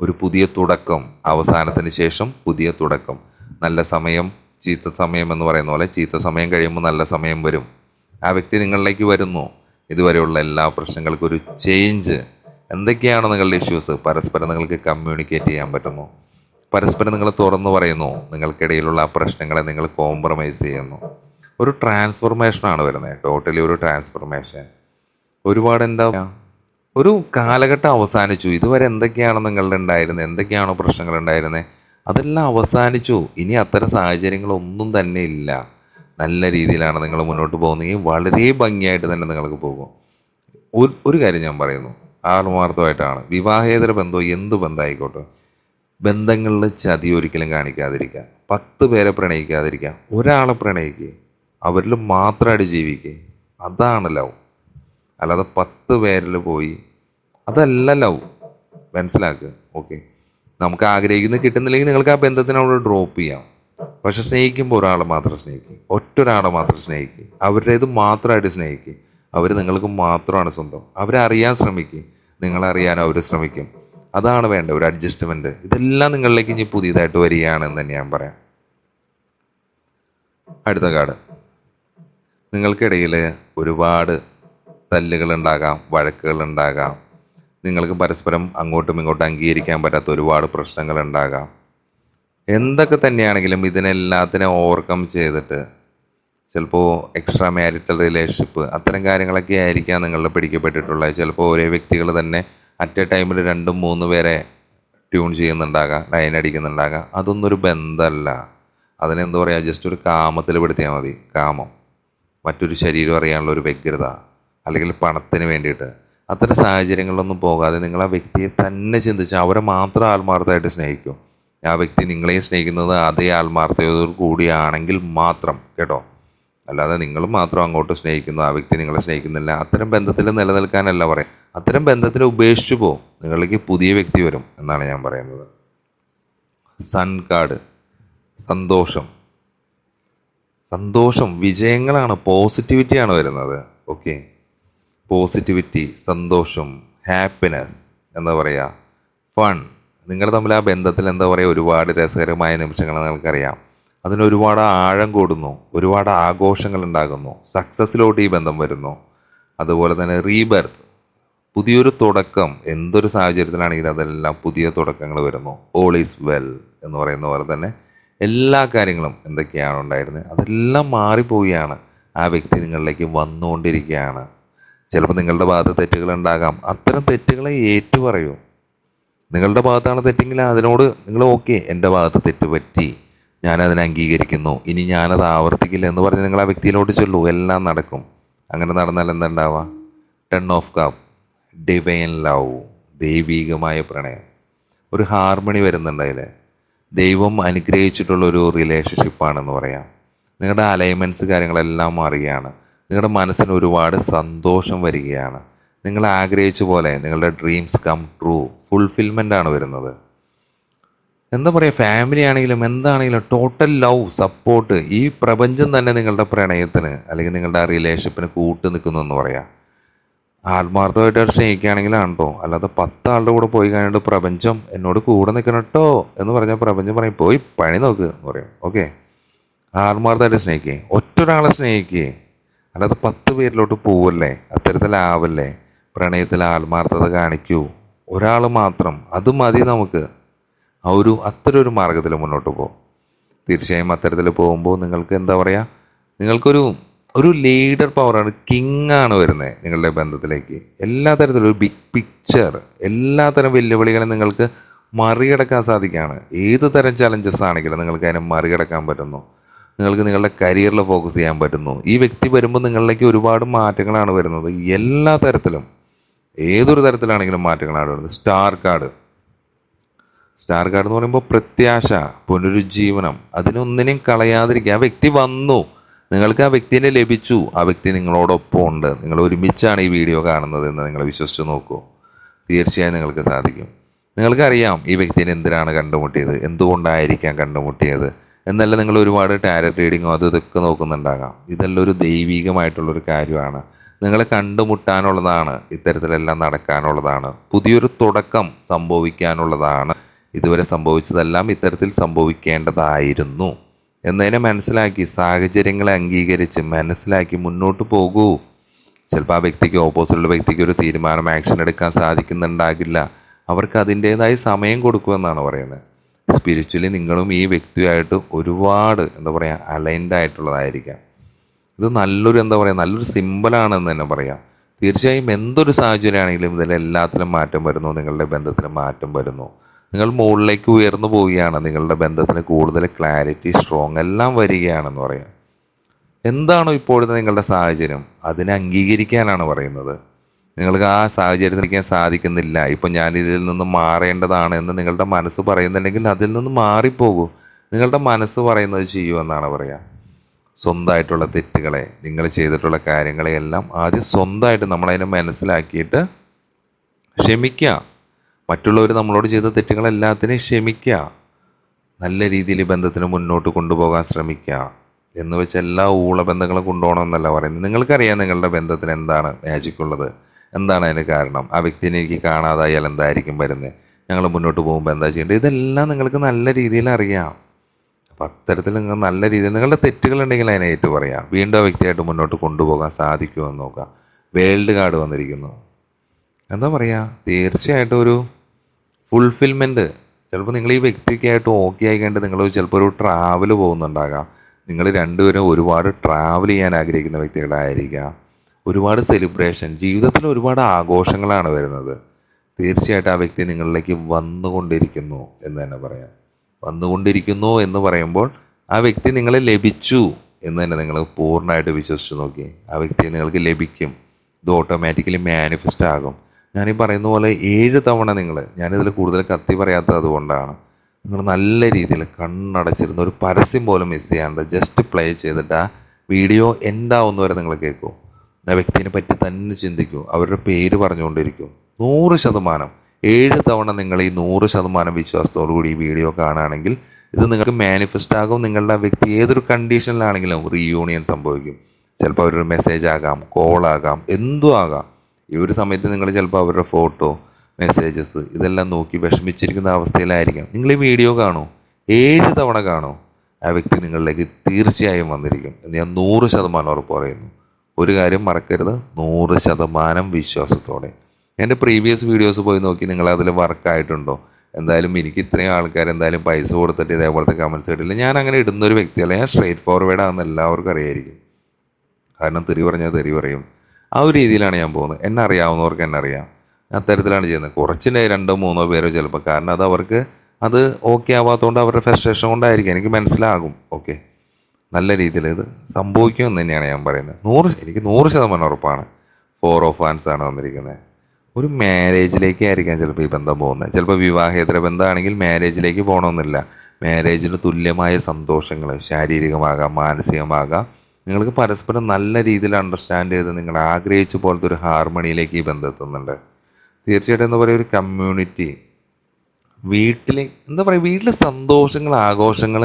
[SPEAKER 1] ഒരു പുതിയ തുടക്കം അവസാനത്തിന് ശേഷം പുതിയ തുടക്കം. നല്ല സമയം ചീത്ത സമയം എന്ന് പറയുന്ന പോലെ ചീത്ത സമയം കഴിയുമ്പോൾ നല്ല സമയം വരും. ആ വ്യക്തി നിങ്ങളിലേക്ക് വരുന്നു. ഇതുവരെയുള്ള എല്ലാ പ്രശ്നങ്ങൾക്കും ഒരു ചേഞ്ച് എന്തൊക്കെയാണ് നിങ്ങളുടെ ഇഷ്യൂസ് പരസ്പരം നിങ്ങൾക്ക് കമ്മ്യൂണിക്കേറ്റ് ചെയ്യാൻ പറ്റുന്നു. പരസ്പരം നിങ്ങൾ തുറന്നു പറയുന്നു. നിങ്ങൾക്കിടയിലുള്ള പ്രശ്നങ്ങളെ നിങ്ങൾ കോംപ്രമൈസ് ചെയ്യുന്നു. ഒരു ട്രാൻസ്ഫോർമേഷനാണ് വരുന്നത്. ടോട്ടലി ഒരു ട്രാൻസ്ഫോർമേഷൻ ഒരുപാട് എന്താ ഒരു കാലഘട്ടം അവസാനിച്ചു. ഇതുവരെ എന്തൊക്കെയാണ് നിങ്ങളുടെ ഉണ്ടായിരുന്നത് എന്തൊക്കെയാണോ പ്രശ്നങ്ങൾ ഉണ്ടായിരുന്നത് അതെല്ലാം അവസാനിച്ചു. ഇനി അത്തരം സാഹചര്യങ്ങളൊന്നും തന്നെ ഇല്ല. നല്ല രീതിയിലാണ് നിങ്ങൾ മുന്നോട്ട് പോകുന്നതെങ്കിൽ വളരെ ഭംഗിയായിട്ട് തന്നെ നിങ്ങൾക്ക് പോകും. ഒരു കാര്യം ഞാൻ പറയുന്നു. ആത്മാർത്ഥമായിട്ടാണ്. വിവാഹേതര ബന്ധം എന്ത് ബന്ധമായിക്കോട്ടെ? ബന്ധങ്ങളിൽ ചതി ഒരിക്കലും കാണിക്കാതിരിക്കുക. പത്ത് പേരെ പ്രണയിക്കാതിരിക്കുക. ഒരാളെ പ്രണയിക്കുക അവരിൽ മാത്രമായിട്ട് ജീവിക്കുക അതാണ് ലവ്. അല്ലാതെ പത്ത് പേരിൽ പോയി അതല്ല ലവ്. മനസ്സിലാക്കുക ഓക്കെ. നമുക്ക് ആഗ്രഹിക്കുന്നത് കിട്ടുന്നില്ലെങ്കിൽ നിങ്ങൾക്ക് ആ ബന്ധത്തിനോട് ഡ്രോപ്പ് ചെയ്യാം. പക്ഷെ സ്നേഹിക്കുമ്പോൾ ഒരാളെ മാത്രം സ്നേഹിക്കുക ഒറ്റ ഒരാളെ മാത്രം സ്നേഹിക്കുക അവരുടേത് മാത്രമായിട്ട് സ്നേഹിക്കുക അവർ നിങ്ങൾക്ക് മാത്രമാണ് സ്വന്തം. അവരെ അറിയാൻ ശ്രമിക്കുക നിങ്ങളെ അറിയാൻ അവർ ശ്രമിക്കും. അതാണ് വേണ്ട ഒരു അഡ്ജസ്റ്റ്മെന്റ് ഇതെല്ലാം നിങ്ങളിലേക്ക് ഇനി പുതിയതായിട്ട് വരികയാണെന്ന് തന്നെ ഞാൻ പറയാം. അടുത്ത കാർഡ്. നിങ്ങൾക്കിടയിൽ ഒരുപാട് തല്ലുകൾ ഉണ്ടാകാം വഴക്കുകൾ ഉണ്ടാകാം നിങ്ങൾക്ക് പരസ്പരം അങ്ങോട്ടും ഇങ്ങോട്ടും അംഗീകരിക്കാൻ പറ്റാത്ത ഒരുപാട് പ്രശ്നങ്ങൾ ഉണ്ടാകാം എന്തൊക്കെ തന്നെയാണെങ്കിലും ഇതിനെല്ലാത്തിനെ ഓവർകം ചെയ്തിട്ട് ചിലപ്പോൾ എക്സ്ട്രാ മാരിറ്റൽ റിലേഷൻഷിപ്പ് അത്തരം കാര്യങ്ങളൊക്കെ ആയിരിക്കാം നിങ്ങളുടെ പിടിക്കപ്പെട്ടിട്ടുള്ളത്. ചിലപ്പോൾ ഒരേ വ്യക്തികൾ തന്നെ അറ്റ് എ ടൈമിൽ രണ്ടും മൂന്ന് പേരെ ട്യൂൺ ചെയ്യുന്നുണ്ടാകാം ലൈൻ അടിക്കുന്നുണ്ടാകാം. അതൊന്നും ഒരു ബന്ധമല്ല അതിനെന്താ പറയുക ജസ്റ്റ് ഒരു കാമത്തിൽ പെടുത്തിയാൽ മതി. കാമം. മറ്റൊരു ശരീരം അറിയാനുള്ള ഒരു വ്യഗ്രത അല്ലെങ്കിൽ പണത്തിന് വേണ്ടിയിട്ട്. അത്തരം സാഹചര്യങ്ങളിലൊന്നും പോകാതെ നിങ്ങൾ ആ വ്യക്തിയെ തന്നെ ചിന്തിച്ച് അവരെ മാത്രം ആത്മാർത്ഥമായിട്ട് സ്നേഹിക്കും. ആ വ്യക്തി നിങ്ങളെയും സ്നേഹിക്കുന്നത് അതേ ആത്മാർത്ഥതയോട് കൂടിയാണെങ്കിൽ മാത്രം കേട്ടോ? അല്ലാതെ നിങ്ങൾ മാത്രം അങ്ങോട്ട് സ്നേഹിക്കുന്നു ആ വ്യക്തി നിങ്ങളെ സ്നേഹിക്കുന്നില്ല. അത്തരം ബന്ധത്തിൽ നിലനിൽക്കാനല്ല പറയാം. അത്തരം ബന്ധത്തിൽ ഉപേക്ഷിച്ചു പോകും നിങ്ങളിലേക്ക് പുതിയ വ്യക്തി വരും എന്നാണ് ഞാൻ പറയുന്നത്. Sun card. സന്തോഷം. സന്തോഷം വിജയങ്ങളാണ്. പോസിറ്റിവിറ്റിയാണ് വരുന്നത്. ഓക്കെ? പോസിറ്റിവിറ്റി സന്തോഷം ഹാപ്പിനെസ് എന്താ പറയുക ഫൺ. നിങ്ങൾ തമ്മിൽ ആ ബന്ധത്തിൽ എന്താ പറയുക ഒരുപാട് രസകരമായ നിമിഷങ്ങൾ നിങ്ങൾക്കറിയാം. അതിന് ഒരുപാട് ആഴം കൂടുന്നു. ഒരുപാട് ആഘോഷങ്ങൾ ഉണ്ടാകുന്നു. സക്സസ്സിലോട്ട് ഈ ബന്ധം വരുന്നു. അതുപോലെ തന്നെ റീബർത്ത്. പുതിയൊരു തുടക്കം എന്തൊരു സാഹചര്യത്തിലാണെങ്കിലും അതെല്ലാം പുതിയ തുടക്കങ്ങൾ വരുന്നു. ഓൾ ഈസ് വെൽ എന്ന് പറയുന്ന പോലെ തന്നെ എല്ലാ കാര്യങ്ങളും എന്തൊക്കെയാണ് ഉണ്ടായിരുന്നത്? അതെല്ലാം മാറിപ്പോവുകയാണ്. ആ വ്യക്തി നിങ്ങളിലേക്ക് വന്നുകൊണ്ടിരിക്കുകയാണ്. ചിലപ്പോൾ നിങ്ങളുടെ ഭാഗത്ത് തെറ്റുകൾ ഉണ്ടാകാം. അത്തരം തെറ്റുകളെ ഏറ്റുപറയൂ. നിങ്ങളുടെ ഭാഗത്താണ് തെറ്റെങ്കിൽ അതിനോട് നിങ്ങൾ ഓക്കെ എന്റെ ഭാഗത്ത് തെറ്റ് പറ്റി. ഞാനതിനെ അംഗീകരിക്കുന്നു. ഇനി ഞാനത് ആവർത്തിക്കില്ല എന്ന് പറഞ്ഞ് നിങ്ങൾ ആ വ്യക്തിയിലോട്ട് ചൊല്ലൂ. എല്ലാം നടക്കും. അങ്ങനെ നടന്നാൽ എന്താ ten of cup divine love ദൈവീകമായ പ്രണയം. ഒരു ഹാർമണി വരുന്നുണ്ട് അതിൽ ദൈവം അനുഗ്രഹിച്ചിട്ടുള്ള ഒരു റിലേഷൻഷിപ്പാണെന്ന് പറയാം. നിങ്ങളുടെ അലൈൻമെന്റ്സ് കാര്യങ്ങളെല്ലാം മാറുകയാണ്. നിങ്ങളുടെ മനസ്സിന് ഒരുപാട് സന്തോഷം വരികയാണ്. നിങ്ങൾ ആഗ്രഹിച്ച പോലെ നിങ്ങളുടെ ഡ്രീംസ് കം ട്രൂ ഫുൾഫിൽമെന്റ് ആണ് വരുന്നത്. എന്താ പറയുക ഫാമിലി ആണെങ്കിലും എന്താണെങ്കിലും ടോട്ടൽ ലവ് സപ്പോർട്ട് ഈ പ്രപഞ്ചം തന്നെ നിങ്ങളുടെ പ്രണയത്തിന് അല്ലെങ്കിൽ നിങ്ങളുടെ ആ റിലേഷൻഷിപ്പിന് കൂട്ടു നിൽക്കുന്നു എന്ന് പറയാം. ആത്മാർത്ഥമായിട്ട് സ്നേഹിക്കുകയാണെങ്കിലാണ് കേട്ടോ അല്ലാതെ പത്ത് ആളുടെ കൂടെ പോയി കഴിഞ്ഞിട്ട് പ്രപഞ്ചം എന്നോട് കൂടെ നിൽക്കണം കേട്ടോ എന്ന് പറഞ്ഞാൽ പ്രപഞ്ചം പറയും പോയി പണി നോക്ക് എന്ന് പറയും. ഓക്കെ? ആത്മാർത്ഥമായിട്ട് സ്നേഹിക്കുക ഒറ്റ ഒരാളെ സ്നേഹിക്കേ. അല്ലാതെ പത്ത് പേരിലോട്ട് പോവല്ലേ? അത്തരത്തിലാവല്ലേ? പ്രണയത്തിൽ ആത്മാർത്ഥത കാണിക്കൂ. ഒരാൾ മാത്രം. അത് മതി നമുക്ക്. ആ ഒരു അത്തരം ഒരു മാർഗത്തിൽ മുന്നോട്ട് പോകും തീർച്ചയായും അത്തരത്തിൽ പോകുമ്പോൾ നിങ്ങൾക്ക് എന്താ പറയുക നിങ്ങൾക്കൊരു ഒരു ലീഡർ പവറാണ് കിങ് ആണ് വരുന്നത് നിങ്ങളുടെ ബന്ധത്തിലേക്ക്. എല്ലാ തരത്തിലും ഒരു ബിഗ് പിക്ചർ എല്ലാ തരം വെല്ലുവിളികളും നിങ്ങൾക്ക് മറികടക്കാൻ സാധിക്കുകയാണ്. ഏത് തരം ചലഞ്ചസ് ആണെങ്കിലും നിങ്ങൾക്ക് അതിനെ മറികടക്കാൻ പറ്റുന്നു. നിങ്ങൾക്ക് നിങ്ങളുടെ കരിയറിൽ ഫോക്കസ് ചെയ്യാൻ പറ്റുന്നു. ഈ വ്യക്തി വരുമ്പോൾ നിങ്ങളിലേക്ക് ഒരുപാട് മാറ്റങ്ങളാണ് വരുന്നത്. എല്ലാ തരത്തിലും. ഏതൊരു തരത്തിലാണെങ്കിലും മാറ്റങ്ങളാണ് വരുന്നത്. സ്റ്റാർ കാർഡ് സ്റ്റാർ കാർഡ് എന്ന് പറയുമ്പോൾ പ്രത്യാശ പുനരുജ്ജീവനം. അതിനൊന്നിനെയും കളയാതിരിക്കുക. ആ വ്യക്തി വന്നു. നിങ്ങൾക്ക് ആ വ്യക്തിനെ ലഭിച്ചു. ആ വ്യക്തി നിങ്ങളോടൊപ്പം ഉണ്ട്. നിങ്ങൾ ഒരുമിച്ചാണ് ഈ വീഡിയോ കാണുന്നത് എന്ന് നിങ്ങൾ വിശ്വസിച്ച് നോക്കൂ. തീർച്ചയായും നിങ്ങൾക്ക് സാധിക്കും. നിങ്ങൾക്കറിയാം ഈ വ്യക്തിനെ എന്തിനാണ് കണ്ടുമുട്ടിയത്? എന്തുകൊണ്ടായിരിക്കാം കണ്ടുമുട്ടിയത്? എന്നല്ല നിങ്ങൾ ഒരുപാട് ടാരറ്റ് റീഡിങ്ങോ അത് ഇതൊക്കെ നോക്കുന്നുണ്ടാകാം. ഇതെല്ലാം ഒരു ദൈവികമായിട്ടുള്ളൊരു കാര്യമാണ്. നിങ്ങളെ കണ്ടുമുട്ടാനുള്ളതാണ്. ഇത്തരത്തിലെല്ലാം നടക്കാനുള്ളതാണ്. പുതിയൊരു തുടക്കം സംഭവിക്കാനുള്ളതാണ്. ഇതുവരെ സംഭവിച്ചതെല്ലാം ഇത്തരത്തിൽ സംഭവിക്കേണ്ടതായിരുന്നു. എന്നതിനെ മനസ്സിലാക്കി സാഹചര്യങ്ങളെ അംഗീകരിച്ച് മനസ്സിലാക്കി മുന്നോട്ട് പോകൂ. ചിലപ്പോൾ ആ വ്യക്തിക്ക് ഓപ്പോസിറ്റുള്ള വ്യക്തിക്ക് ഒരു തീരുമാനം ആക്ഷൻ എടുക്കാൻ സാധിക്കുന്നുണ്ടാകില്ല. അവർക്ക് അതിന്റേതായ സമയം കൊടുക്കുമെന്നാണ് പറയുന്നത്. സ്പിരിച്വലി നിങ്ങളും ഈ വ്യക്തിയായിട്ട് ഒരുപാട് എന്താ പറയുക അലൈൻഡ് ആയിട്ടുള്ളതായിരിക്കാം. ഇത് നല്ലൊരു എന്താ പറയുക നല്ലൊരു സിമ്പിളാണെന്ന് തന്നെ പറയാം. തീർച്ചയായും എന്തൊരു സാഹചര്യമാണെങ്കിലും ഇതിൽ എല്ലാത്തിലും മാറ്റം വരുന്നു നിങ്ങളുടെ ബന്ധത്തിൽ മാറ്റം വരുന്നു. നിങ്ങൾ മുകളിലേക്ക് ഉയർന്നു പോവുകയാണ്. നിങ്ങളുടെ ബന്ധത്തിന് കൂടുതൽ ക്ലാരിറ്റി സ്ട്രോങ് എല്ലാം വരികയാണെന്ന് പറയാം. എന്താണോ ഇപ്പോഴത്തെ നിങ്ങളുടെ സാഹചര്യം? അതിനെ അംഗീകരിക്കാനാണ് പറയുന്നത്. നിങ്ങൾക്ക് ആ സാഹചര്യത്തിൽ നിൽക്കാൻ സാധിക്കുന്നില്ല. ഇപ്പം ഞാൻ ഇതിൽ നിന്ന് മാറേണ്ടതാണ് എന്ന് നിങ്ങളുടെ മനസ്സ് പറയുന്നുണ്ടെങ്കിൽ അതിൽ നിന്ന് മാറിപ്പോകൂ. നിങ്ങളുടെ മനസ്സ് പറയുന്നത് ചെയ്യുമെന്നാണ് പറയുക സ്വന്തമായിട്ടുള്ള തെറ്റുകളെ നിങ്ങൾ ചെയ്തിട്ടുള്ള കാര്യങ്ങളെയെല്ലാം ആദ്യം സ്വന്തമായിട്ട് നമ്മളതിനെ മനസ്സിലാക്കിയിട്ട് ക്ഷമിക്കുക. മറ്റുള്ളവർ നമ്മളോട് ചെയ്ത തെറ്റുകളെല്ലാത്തിനും ക്ഷമിക്കുക. നല്ല രീതിയിൽ ബന്ധത്തിന് മുന്നോട്ട് കൊണ്ടുപോകാൻ ശ്രമിക്കുക. എന്ന് വെച്ച് എല്ലാ ഊളബന്ധങ്ങളും കൊണ്ടുപോകണമെന്നല്ല പറയുന്നത്. നിങ്ങൾക്കറിയാം നിങ്ങളുടെ ബന്ധത്തിന് എന്താണ് മാജിക് ഉള്ളത്. എന്താണ് അതിന് കാരണം? ആ വ്യക്തിനെ എനിക്ക് കാണാതായാൽ എന്തായിരിക്കും വരുന്നത്? ഞങ്ങൾ മുന്നോട്ട് പോകുമ്പോൾ എന്താ ചെയ്യേണ്ടത്? ഇതെല്ലാം നിങ്ങൾക്ക് നല്ല രീതിയിൽ അറിയാം. അപ്പം അത്തരത്തിൽ നിങ്ങൾ നല്ല രീതിയിൽ നിങ്ങളുടെ തെറ്റുകളുണ്ടെങ്കിൽ അതിനെ ഏറ്റു പറയാം വീണ്ടും ആ വ്യക്തിയായിട്ട് മുന്നോട്ട് കൊണ്ടുപോകാൻ സാധിക്കുമോ എന്ന് നോക്കാം വേൾഡ് കാർഡ് വന്നിരിക്കുന്നു. എന്താ പറയുക? തീർച്ചയായിട്ടും ഒരു ഫുൾഫിൽമെന്റ് ചിലപ്പോൾ നിങ്ങൾ ഈ വ്യക്തിക്കായിട്ട് ഓക്കെ ആയിക്കൊണ്ട് നിങ്ങൾ ചിലപ്പോൾ ഒരു ട്രാവൽ പോകുന്നുണ്ടാകാം. നിങ്ങൾ രണ്ടുപേരും ഒരുപാട് ട്രാവൽ ചെയ്യാൻ ആഗ്രഹിക്കുന്ന വ്യക്തികളായിരിക്കാം. ഒരുപാട് സെലിബ്രേഷൻ ജീവിതത്തിൽ ഒരുപാട് ആഘോഷങ്ങളാണ് വരുന്നത്. തീർച്ചയായിട്ടും ആ വ്യക്തി നിങ്ങളിലേക്ക് വന്നുകൊണ്ടിരിക്കുന്നു എന്ന് തന്നെ പറയാം. വന്നുകൊണ്ടിരിക്കുന്നു എന്ന് പറയുമ്പോൾ ആ വ്യക്തി നിങ്ങളെ ലഭിച്ചു എന്ന് തന്നെ നിങ്ങൾ പൂർണമായിട്ട് വിശ്വസിച്ച് നോക്കി ആ വ്യക്തി നിങ്ങൾക്ക് ലഭിക്കും. ഇത് ഓട്ടോമാറ്റിക്കലി മാനിഫെസ്റ്റ് ആകും. ഞാനീ പറയുന്ന പോലെ ഏഴ് തവണ നിങ്ങൾ ഞാനിതിൽ കൂടുതൽ കത്തി പറയാത്തത് അതുകൊണ്ടാണ്. നിങ്ങൾ നല്ല രീതിയിൽ കണ്ണടച്ചിരുന്ന ഒരു പരസ്യം പോലും മിസ് ചെയ്യാണ്ട് ജസ്റ്റ് പ്ലേ ചെയ്തിട്ട് ആ വീഡിയോ എന്താവുന്ന വരെ നിങ്ങൾ കേൾക്കൂ ആ വ്യക്തിനെ പറ്റി തന്നെ ചിന്തിക്കൂ. അവരുടെ പേര് പറഞ്ഞുകൊണ്ടിരിക്കും. നൂറ് ശതമാനം ഏഴ് തവണ നിങ്ങൾ ഈ നൂറ് ശതമാനം വിശ്വാസത്തോടു കൂടി ഈ വീഡിയോ കാണുകയാണെങ്കിൽ ഇത് നിങ്ങൾക്ക് മാനിഫെസ്റ്റ് ആകും. നിങ്ങളുടെ വ്യക്തി ഏതൊരു കണ്ടീഷനിലാണെങ്കിലും റീയൂണിയൻ സംഭവിക്കും. ചിലപ്പോൾ അവരൊരു മെസ്സേജ് ആകാം കോൾ ആകാം എന്തും ആകാം. ഈ ഒരു സമയത്ത് നിങ്ങൾ ചിലപ്പോൾ അവരുടെ ഫോട്ടോ മെസ്സേജസ് ഇതെല്ലാം നോക്കി വിഷമിച്ചിരിക്കുന്ന അവസ്ഥയിലായിരിക്കാം. നിങ്ങൾ ഈ വീഡിയോ കാണൂ? ഏഴ് തവണ കാണൂ? ആ വ്യക്തി നിങ്ങളിലേക്ക് തീർച്ചയായും വന്നിരിക്കും എന്ന് ഞാൻ നൂറ് ശതമാനം ഉറപ്പ് പറയുന്നു. ഒരു കാര്യം മറക്കരുത്. നൂറ് ശതമാനം വിശ്വാസത്തോടെ. എന്റെ പ്രീവിയസ് വീഡിയോസ് പോയി നോക്കി നിങ്ങൾ അതിൽ വർക്കായിട്ടുണ്ടോ എന്തായാലും എനിക്ക് ഇത്രയും ആൾക്കാർ എന്തായാലും പൈസ കൊടുത്തിട്ട് ഇതേപോലത്തെ കമൻസ് ഇടില്ല ഞാൻ അങ്ങനെ ഇടുന്നൊരു വ്യക്തിയല്ല. ഞാൻ സ്ട്രേറ്റ് ഫോർവേഡ് ആണെന്ന് എല്ലാവർക്കും അറിയായിരിക്കും. കാരണം തെറി പറഞ്ഞാൽ തെറി പറയും. ആ ഒരു രീതിയിലാണ് ഞാൻ പോകുന്നത്. എന്നെ അറിയാവുന്നവർക്ക് എന്നെ അറിയാം. അത്തരത്തിലാണ് ചെയ്യുന്നത്. കുറച്ചിനെ രണ്ടോ മൂന്നോ പേരോ ചിലപ്പോൾ കാരണം അത് അവർക്ക് അത് ഓക്കെ ആവാത്തതുകൊണ്ട് അവരുടെ ഫ്രസ്ട്രേഷൻ കൊണ്ടായിരിക്കും. എനിക്ക് മനസ്സിലാകും. ഓക്കെ നല്ല രീതിയിൽ ഇത് സംഭവിക്കുമെന്ന് തന്നെയാണ് ഞാൻ പറയുന്നത്. നൂറ് എനിക്ക് നൂറ് ശതമാനം ഉറപ്പാണ്. ഫോർ ഓഫ് ഹാൻഡ്സ് ആണ് വന്നിരിക്കുന്നത്. ഒരു മാരേജിലേക്ക് ആയിരിക്കാം ചിലപ്പോൾ ഈ ബന്ധം പോകുന്നത്. ചിലപ്പോൾ വിവാഹേതര ബന്ധമാണെങ്കിൽ മാരേജിലേക്ക് പോകണമെന്നില്ല. മാരേജിന് തുല്യമായ സന്തോഷങ്ങൾ ശാരീരികമാകാം മാനസികമാകാം നിങ്ങൾക്ക് പരസ്പരം നല്ല രീതിയിൽ അണ്ടർസ്റ്റാൻഡ് ചെയ്ത് നിങ്ങൾ ആഗ്രഹിച്ച പോലത്തെ ഒരു ഹാർമണിയിലേക്ക് ഈ തീർച്ചയായിട്ടും എന്താ പറയുക ഒരു കമ്മ്യൂണിറ്റി വീട്ടിൽ എന്താ പറയുക വീട്ടിലെ സന്തോഷങ്ങൾ ആഘോഷങ്ങൾ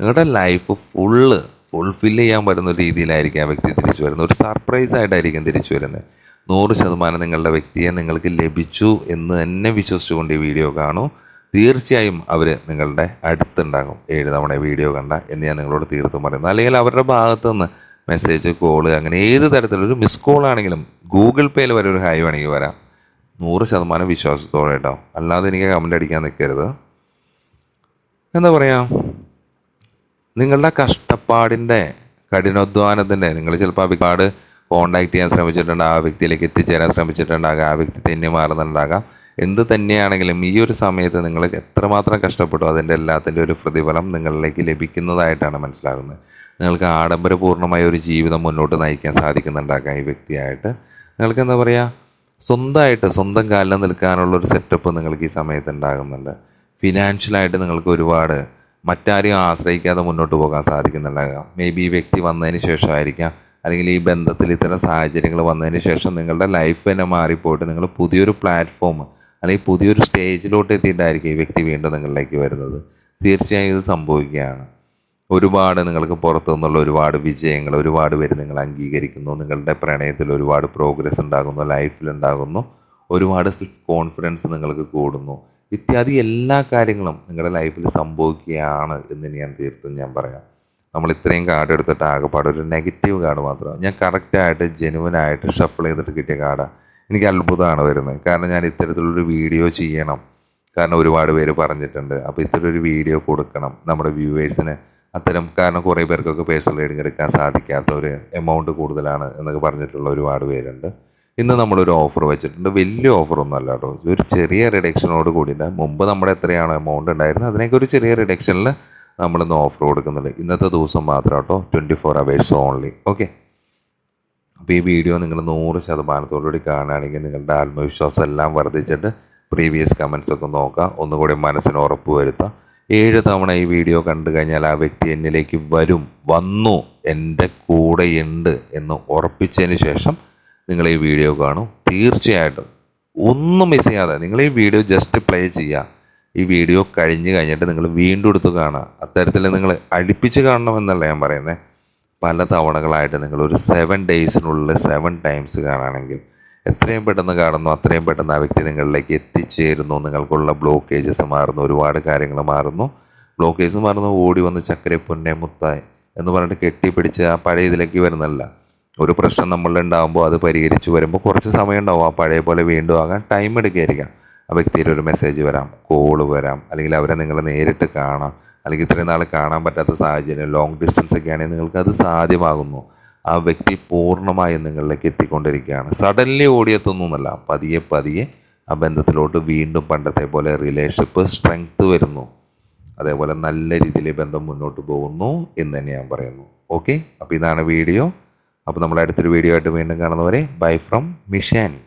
[SPEAKER 1] നിങ്ങളുടെ ലൈഫ് ഫുള്ള് ഫുൾഫിൽ ചെയ്യാൻ പറ്റുന്ന രീതിയിലായിരിക്കും ആ വ്യക്തി തിരിച്ചു വരുന്നത്. ഒരു സർപ്രൈസ് ആയിട്ടായിരിക്കും തിരിച്ചു വരുന്നത്. നൂറ് ശതമാനം നിങ്ങളുടെ വ്യക്തിയെ നിങ്ങൾക്ക് ലഭിച്ചു എന്ന് തന്നെ വിശ്വസിച്ചുകൊണ്ട് ഈ വീഡിയോ കാണൂ. തീർച്ചയായും അവർ നിങ്ങളുടെ അടുത്തുണ്ടാകും. ഏഴ് തവണ വീഡിയോ കണ്ട എന്ന് ഞാൻ നിങ്ങളോട് തീർത്തും പറയുന്നു. അല്ലെങ്കിൽ അവരുടെ ഭാഗത്തു നിന്ന് മെസ്സേജ് കോൾ അങ്ങനെ ഏത് തരത്തിലൊരു മിസ് കോൾ ആണെങ്കിലും ഗൂഗിൾ പേയിൽ വരെ ഒരു ഹായ് വേണമെങ്കിൽ വരാം. നൂറ് ശതമാനം വിശ്വാസത്തോടെ കേട്ടോ. അല്ലാതെ എനിക്ക് കമന്റ് അടിക്കാൻ നിൽക്കരുത്. എന്താ പറയുക നിങ്ങളുടെ കഷ്ടപ്പാടിന്റെ കഠിനാധ്വാനത്തിന്റെ നിങ്ങൾ ചിലപ്പോൾ ആ വിപാട് കോണ്ടാക്ട് ചെയ്യാൻ ശ്രമിച്ചിട്ടുണ്ടാകാം ആ വ്യക്തിയിലേക്ക് എത്തിച്ചേരാൻ ശ്രമിച്ചിട്ടുണ്ടാകാം ആ വ്യക്തി തെന്നി മാറുന്നുണ്ടാകാം. എന്ത് തന്നെയാണെങ്കിലും ഈ ഒരു സമയത്ത് നിങ്ങൾ എത്രമാത്രം കഷ്ടപ്പെട്ടു അതിന്റെ എല്ലാത്തിന്റെ ഒരു പ്രതിഫലം നിങ്ങളിലേക്ക് ലഭിക്കുന്നതായിട്ടാണ് മനസ്സിലാകുന്നത്. നിങ്ങൾക്ക് ആഡംബരപൂർണമായ ഒരു ജീവിതം മുന്നോട്ട് നയിക്കാൻ സാധിക്കുന്നുണ്ടാക്കാം ഈ വ്യക്തിയായിട്ട്. നിങ്ങൾക്ക് എന്താ പറയുക സ്വന്തമായിട്ട് സ്വന്തം കാലിൽ നിൽക്കാനുള്ള ഒരു സെറ്റപ്പ് നിങ്ങൾക്ക് ഈ സമയത്ത് ഉണ്ടാകുന്നുണ്ട്. ഫിനാൻഷ്യലായിട്ട് നിങ്ങൾക്ക് ഒരുപാട് മറ്റാരെയും ആശ്രയിക്കാതെ മുന്നോട്ട് പോകാൻ സാധിക്കുന്നുണ്ടാകാം. മേ ബി ഈ വ്യക്തി വന്നതിന് ശേഷമായിരിക്കാം. അല്ലെങ്കിൽ ഈ ബന്ധത്തിൽ ഇത്തരം സാഹചര്യങ്ങൾ വന്നതിന് ശേഷം നിങ്ങളുടെ ലൈഫ് തന്നെ മാറിപ്പോയിട്ട് നിങ്ങൾ പുതിയൊരു പ്ലാറ്റ്ഫോം അല്ലെങ്കിൽ പുതിയൊരു സ്റ്റേജിലോട്ട് എത്തിയിട്ടായിരിക്കും ഈ വ്യക്തി വീണ്ടും നിങ്ങളിലേക്ക് വരുന്നത്. തീർച്ചയായും ഇത് സംഭവിക്കുകയാണ്. ഒരുപാട് നിങ്ങൾക്ക് പുറത്തു നിന്നുള്ള ഒരുപാട് വിജയങ്ങൾ ഒരുപാട് പേര് നിങ്ങൾ അംഗീകരിക്കുന്നു. നിങ്ങളുടെ പ്രണയത്തിൽ ഒരുപാട് പ്രോഗ്രസ് ഉണ്ടാകുന്നു ലൈഫിൽ ഉണ്ടാകുന്നു. ഒരുപാട് സെൽഫ് കോൺഫിഡൻസ് നിങ്ങൾക്ക് കൂടുന്നു. ഇത്യാദി എല്ലാ കാര്യങ്ങളും നിങ്ങളുടെ ലൈഫിൽ സംഭവിക്കുകയാണ് എന്ന് ഞാൻ തീർത്തും ഞാൻ പറയാം. നമ്മൾ ഇത്രയും കാർഡ് എടുത്തിട്ട് ആകെപ്പാടെ ഒരു നെഗറ്റീവ് കാർഡ് മാത്രമാണ് ഞാൻ കറക്റ്റായിട്ട് ജെനുവനായിട്ട് ഷഫിൾ ചെയ്തിട്ട് കിട്ടിയ കാർഡാണ് എനിക്ക് അത്ഭുതമാണ് വരുന്നത്. കാരണം ഞാൻ ഇത്തരത്തിലൊരു വീഡിയോ ചെയ്യണം. കാരണം ഒരുപാട് പേര് പറഞ്ഞിട്ടുണ്ട്. അപ്പോൾ ഇത്തരൊരു വീഡിയോ കൊടുക്കണം. നമ്മുടെ വ്യൂവേഴ്സിന് അത്തരം കാരണം കുറേ പേർക്കൊക്കെ പേഴ്സണൽ റീഡിങ് എടുക്കാൻ സാധിക്കാത്ത ഒരു എമൗണ്ട് കൂടുതലാണ് എന്നൊക്കെ പറഞ്ഞിട്ടുള്ള ഒരുപാട് പേരുണ്ട്. ഇന്ന് നമ്മളൊരു ഓഫർ വെച്ചിട്ടുണ്ട്. വലിയ ഓഫറൊന്നും അല്ല കേട്ടോ. ഒരു ചെറിയ റിഡക്ഷനോട് കൂടിയിട്ട് മുമ്പ് നമ്മുടെ എത്രയാണ് എമൗണ്ട് ഉണ്ടായിരുന്നത് അതിനൊക്കെ ഒരു ചെറിയ റിഡക്ഷനിൽ നമ്മളിന്ന് ഓഫർ കൊടുക്കുന്നുണ്ട്. ഇന്നത്തെ ദിവസം മാത്രം കേട്ടോ. Twenty four hours only okay അപ്പോൾ ഈ വീഡിയോ നിങ്ങൾ നൂറ് ശതമാനത്തോടുകൂടി കാണുകയാണെങ്കിൽ നിങ്ങളുടെ ആത്മവിശ്വാസം എല്ലാം വർദ്ധിച്ചിട്ട് പ്രീവിയസ് കമൻസ് ഒക്കെ നോക്കാം ഒന്നുകൂടി മനസ്സിന് ഉറപ്പ് വരുത്താം ഏഴ് തവണ ഈ വീഡിയോ കണ്ടു കഴിഞ്ഞാൽ ആ വ്യക്തി എന്നിലേക്ക് വരും വന്നു എന്റെ കൂടെയുണ്ട് എന്ന് ഉറപ്പിച്ചതിന് ശേഷം നിങ്ങൾ ഈ വീഡിയോ കാണും. തീർച്ചയായിട്ടും ഒന്നും മിസ് ചെയ്യാതെ നിങ്ങൾ ഈ വീഡിയോ ജസ്റ്റ് പ്ലേ ചെയ്യുക. ഈ വീഡിയോ കഴിഞ്ഞ് കഴിഞ്ഞിട്ട് നിങ്ങൾ വീണ്ടും എടുത്ത് കാണുക. അത്തരത്തിൽ നിങ്ങൾ അടുപ്പിച്ച് കാണണമെന്നല്ല ഞാൻ പറയുന്നത് പല തവണകളായിട്ട് നിങ്ങൾ ഒരു സെവൻ ഡേയ്സിനുള്ളിൽ സെവൻ ടൈംസ് കാണുകയാണെങ്കിൽ എത്രയും പെട്ടെന്ന് കാണുന്നു അത്രയും പെട്ടെന്ന് ആ വ്യക്തി നിങ്ങളിലേക്ക് എത്തിച്ചേരുന്നു. നിങ്ങൾക്കുള്ള ബ്ലോക്കേജസ് മാറുന്നു ഒരുപാട് കാര്യങ്ങൾ മാറുന്നു. ബ്ലോക്കേജസ് മാറുന്നു ഓടി വന്ന് ചക്കരെ പൊന്നെ മുത്തായി എന്ന് പറഞ്ഞിട്ട് കെട്ടിപ്പിടിച്ച് ആ പഴയ ഇതിലേക്ക് വരുന്നല്ല ഒരു പ്രശ്നം നമ്മളുണ്ടാകുമ്പോൾ അത് പരിഹരിച്ച് വരുമ്പോൾ കുറച്ച് സമയം ഉണ്ടാവും. ആ പഴയ പോലെ വീണ്ടും ആകാൻ ടൈം എടുക്കുകയായിരിക്കാം. ആ വ്യക്തിയിൽ ഒരു മെസ്സേജ് വരാം കോൾ വരാം അല്ലെങ്കിൽ അവരെ നിങ്ങൾ നേരിട്ട് കാണാം. അല്ലെങ്കിൽ ഇത്രയും നാൾ കാണാൻ പറ്റാത്ത സാഹചര്യം ലോങ് ഡിസ്റ്റൻസ് ഒക്കെ ആണെങ്കിൽ നിങ്ങൾക്ക് അത് സാധ്യമാകുന്നു. ആ വ്യക്തി പൂർണമായും നിങ്ങളിലേക്ക് എത്തിക്കൊണ്ടിരിക്കുകയാണ്. സഡൻലി ഓടിയെത്തുന്നല്ല പതിയെ പതിയെ ആ ബന്ധത്തിലോട്ട് വീണ്ടും പണ്ടത്തെ പോലെ റിലേഷൻഷിപ്പ് സ്ട്രെങ്ത് വരുന്നു. അതേപോലെ നല്ല രീതിയിൽ ബന്ധം മുന്നോട്ട് പോകുന്നു എന്ന് തന്നെ ഞാൻ പറയുന്നു. ഓക്കെ അപ്പോൾ ഇതാണ് വീഡിയോ. അപ്പോൾ നമ്മൾ അടുത്തൊരു വീഡിയോ ആയിട്ട് വീണ്ടും കാണുന്നവരെ ബൈ ഫ്രം മിഷാനി